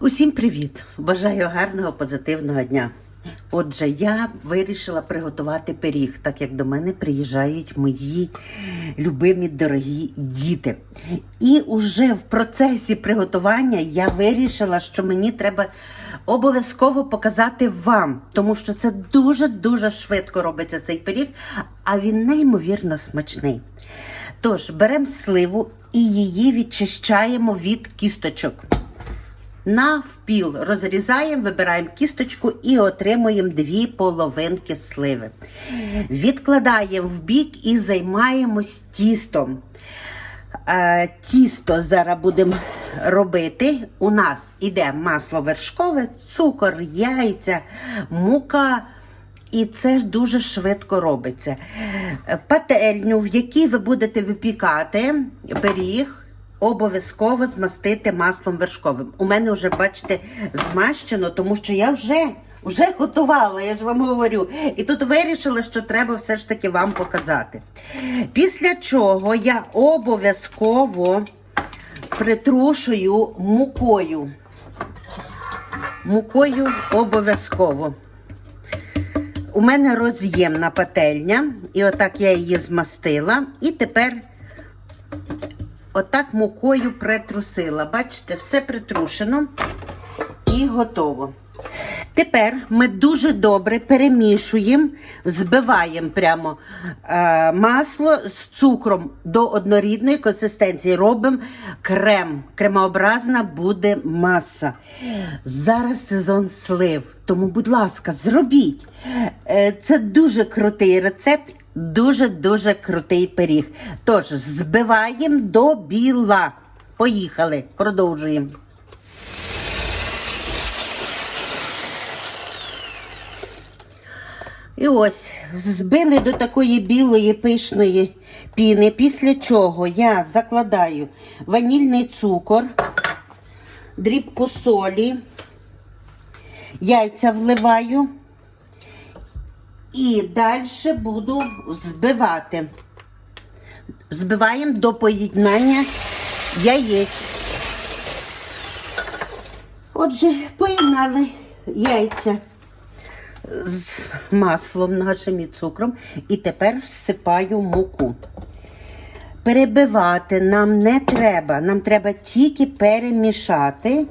Усім привіт! Бажаю гарного позитивного дня. Отже, я вирішила приготувати пиріг, так як до мене приїжджають мої любимі дорогі діти. І уже в процесі приготування я вирішила, що мені треба обов'язково показати вам, тому що це дуже-дуже швидко робиться цей пиріг, а він неймовірно смачний. Тож, беремо сливу і її відчищаємо від кісточок. Навпіл розрізаємо, вибираємо кісточку і отримуємо дві половинки сливи. Відкладаємо в бік і займаємось тістом. Е, тісто зараз будемо робити. У нас іде масло вершкове, цукор, яйця, мука. І це ж дуже швидко робиться. Е, Пательню, в якій ви будете випікати пиріг, обов'язково змастити маслом вершковим. У мене вже, бачите, змащено, тому що я вже, вже готувала, я ж вам говорю. І тут вирішила, що треба все ж таки вам показати. Після чого я обов'язково притрушую мукою. Мукою обов'язково. У мене роз'ємна пательня, і отак я її змастила. І тепер отак мукою притрусила. Бачите, все притрушено і готово. Тепер ми дуже добре перемішуємо, збиваємо прямо е, масло з цукром до однорідної консистенції. Робимо крем. Кремообразна буде маса. Зараз сезон слив, тому, будь ласка, зробіть. Е, це дуже крутий рецепт, дуже-дуже крутий пиріг. Тож, збиваємо до біла. Поїхали, продовжуємо. І ось збили до такої білої пишної піни, після чого я закладаю ванільний цукор, дрібку солі, яйця вливаю і далі буду збивати. Збиваємо до поєднання яєць. Отже, поєднали яйця з маслом нашим і цукром. І тепер всипаю муку. Перебивати нам не треба. Нам треба тільки перемішати,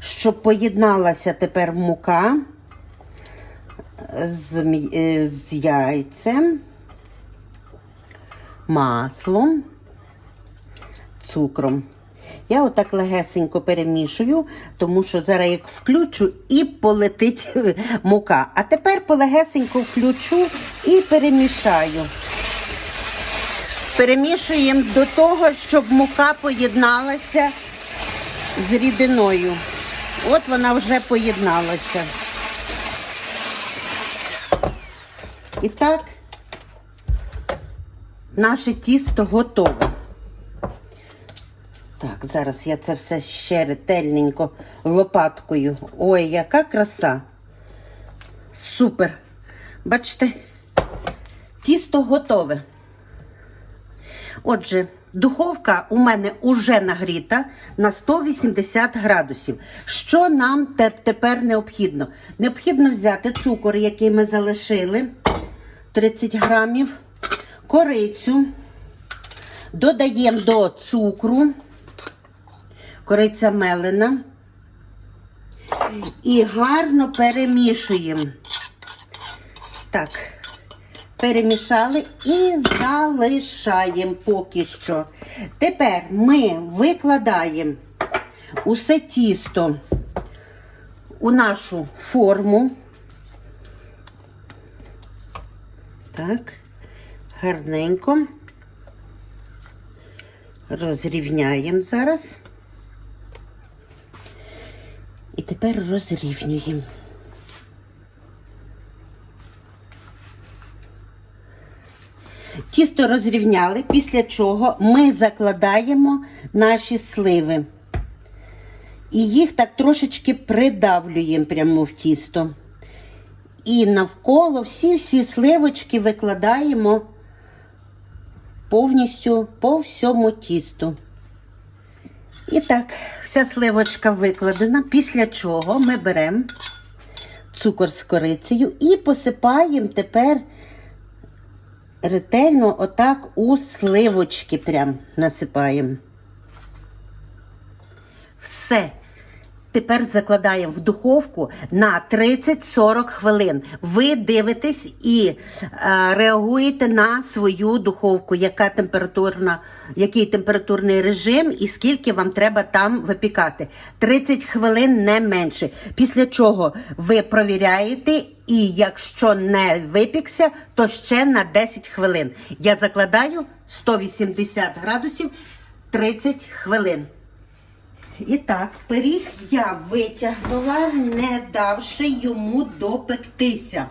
щоб поєдналася тепер мука з, е, з яйцем, маслом, цукром. Я отак легесенько перемішую, тому що зараз як включу і полетить мука. А тепер полегесенько включу і перемішаю. Перемішуємо до того, щоб мука поєдналася з рідиною. От вона вже поєдналася. І так, наше тісто готове. Так, зараз я це все ще ретельненько лопаткою. Ой, яка краса. Супер. Бачите, тісто готове. Отже, духовка у мене уже нагріта на 180 градусів. Що нам тепер необхідно? Необхідно взяти цукор, який ми залишили, 30 грамів, корицю, додаємо до цукру кориця мелена. І гарно перемішуємо. Так, перемішали і залишаємо поки що. Тепер ми викладаємо усе тісто у нашу форму. Так, гарненько. Розрівняємо зараз. І тепер розрівнюємо. Тісто розрівняли, після чого ми закладаємо наші сливи. І їх так трошечки придавлюємо прямо в тісто. І навколо всі-всі сливочки викладаємо повністю по всьому тісту. І так, вся сливочка викладена, після чого ми беремо цукор з корицею і посипаємо тепер ретельно отак у сливочки прям насипаємо. Все. Тепер закладаємо в духовку на 30-40 хвилин. Ви дивитесь і е, реагуєте на свою духовку, яка температурна, який температурний режим і скільки вам треба там випікати. 30 хвилин не менше. Після чого ви провіряєте, і якщо не випікся, то ще на 10 хвилин. Я закладаю 180 градусів 30 хвилин. І так, пиріг я витягнула, не давши йому допектися.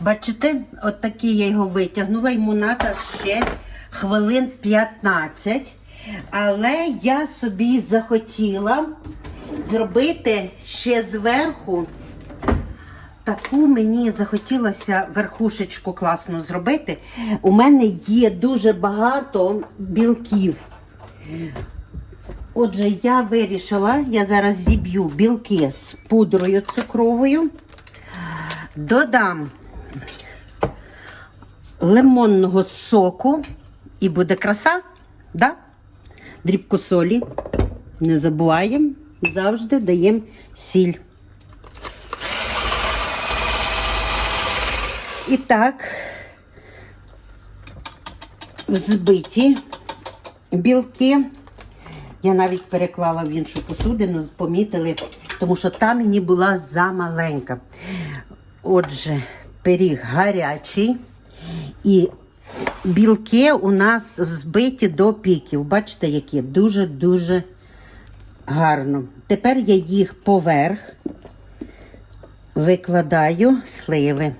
Бачите, от такий я його витягнула, йому треба ще хвилин 15. Але я собі захотіла зробити ще зверху таку мені захотілося верхушечку класно зробити. У мене є дуже багато білків. Отже, я вирішила, я зараз зіб'ю білки з пудрою цукровою, додам лимонного соку і буде краса, да? дрібку солі. Не забуваємо, завжди даємо сіль. І так, взбиті білки. Я навіть переклала в іншу посудину, помітили, тому що та мені була замаленька. Отже, пиріг гарячий і білки у нас взбиті до піків. Бачите, які дуже-дуже гарно. Тепер я їх поверх викладаю сливи.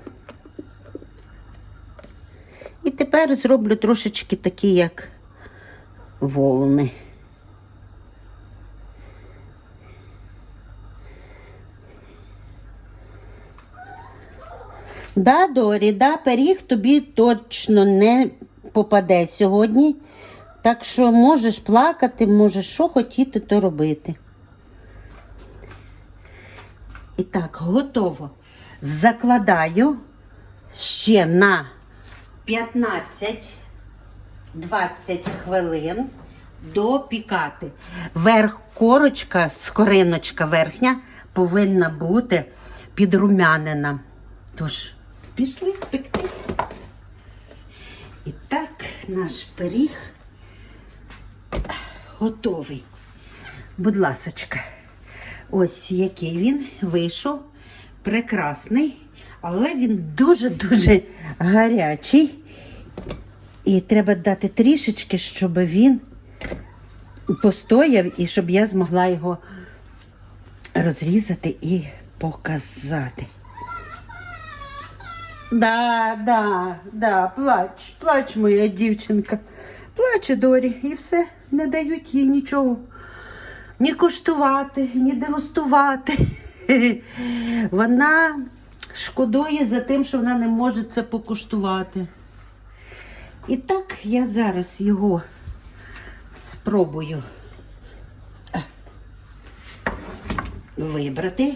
І тепер зроблю трошечки такі, як волни. Да, Дорі, да, пиріг тобі точно не попаде сьогодні. Так що можеш плакати, можеш що хотіти, то робити. І так, готово. Закладаю ще на 15-20 хвилин допікати. Верх корочка, скориночка верхня повинна бути підрумянена. Тож, пішли пекти. І так, наш пиріг готовий. Будь ласочка, ось який він вийшов. Прекрасний, але він дуже-дуже гарячий. І треба дати трішечки, щоб він постояв і щоб я змогла його розрізати і показати. Да, да, да, плач, плач, моя дівчинка. Плаче Дорі, і все, не дають їй нічого. Ні куштувати, ні дегустувати. Вона шкодує за тим, що вона не може це покуштувати. І так я зараз його спробую е, вибрати.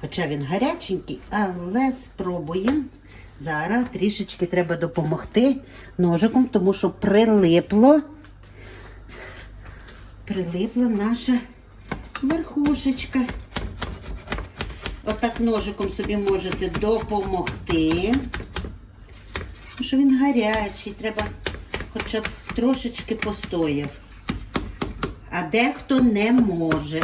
Хоча він гаряченький, але спробуємо. Зараз трішечки треба допомогти ножиком, тому що прилипло, прилипла наша верхушечка. Отак ножиком собі можете допомогти. Тому що він гарячий, треба хоча б трошечки постояв. А дехто не може.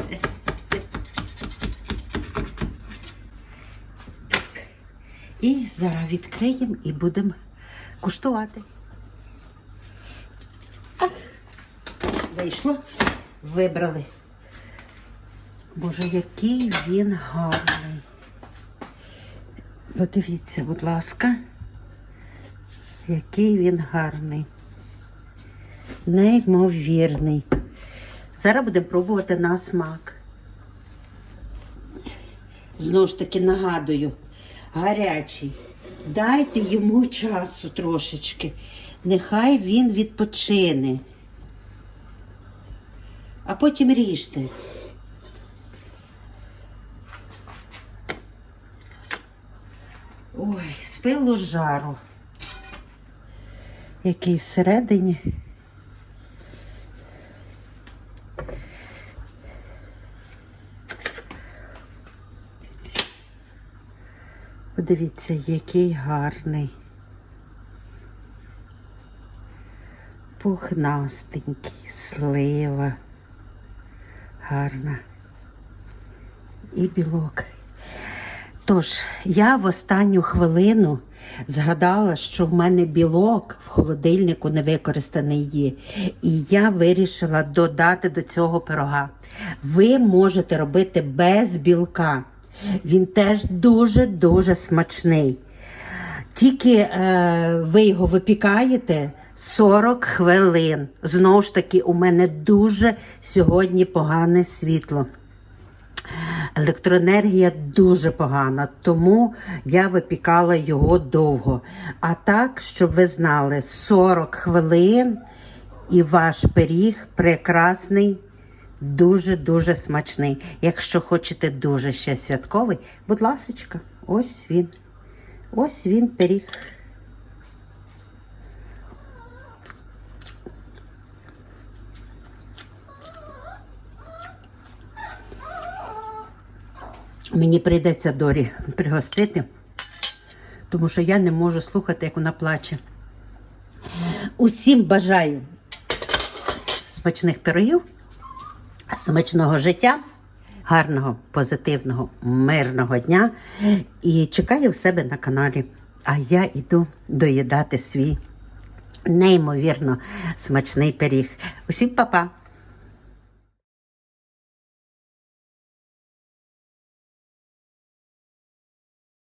І зараз відкриємо і будемо куштувати. Вийшло, вибрали. Боже, який він гарний. Подивіться, будь ласка, який він гарний. Неймовірний. Зараз будемо пробувати на смак. Знову ж таки нагадую, гарячий. Дайте йому часу трошечки. Нехай він відпочине. а потім ріжте. Ой, з пилу жару. Який всередині. Подивіться, який гарний. Пухнастенький, слива. Гарна. І білок. Тож, я в останню хвилину згадала, що в мене білок в холодильнику не використаний є. І я вирішила додати до цього пирога. Ви можете робити без білка. Він теж дуже-дуже смачний. Тільки е, ви його випікаєте 40 хвилин. Знову ж таки, у мене дуже сьогодні погане світло. Електроенергія дуже погана, тому я випікала його довго. А так, щоб ви знали, 40 хвилин і ваш пиріг прекрасний, дуже-дуже смачний. Якщо хочете дуже ще святковий, будь ласочка, ось він. Ось він пиріг. Мені прийдеться Дорі пригостити, тому що я не можу слухати, як вона плаче. Усім бажаю смачних пирогів, смачного життя, гарного, позитивного, мирного дня. І чекаю в себе на каналі. А я йду доїдати свій неймовірно смачний пиріг. Усім па-па!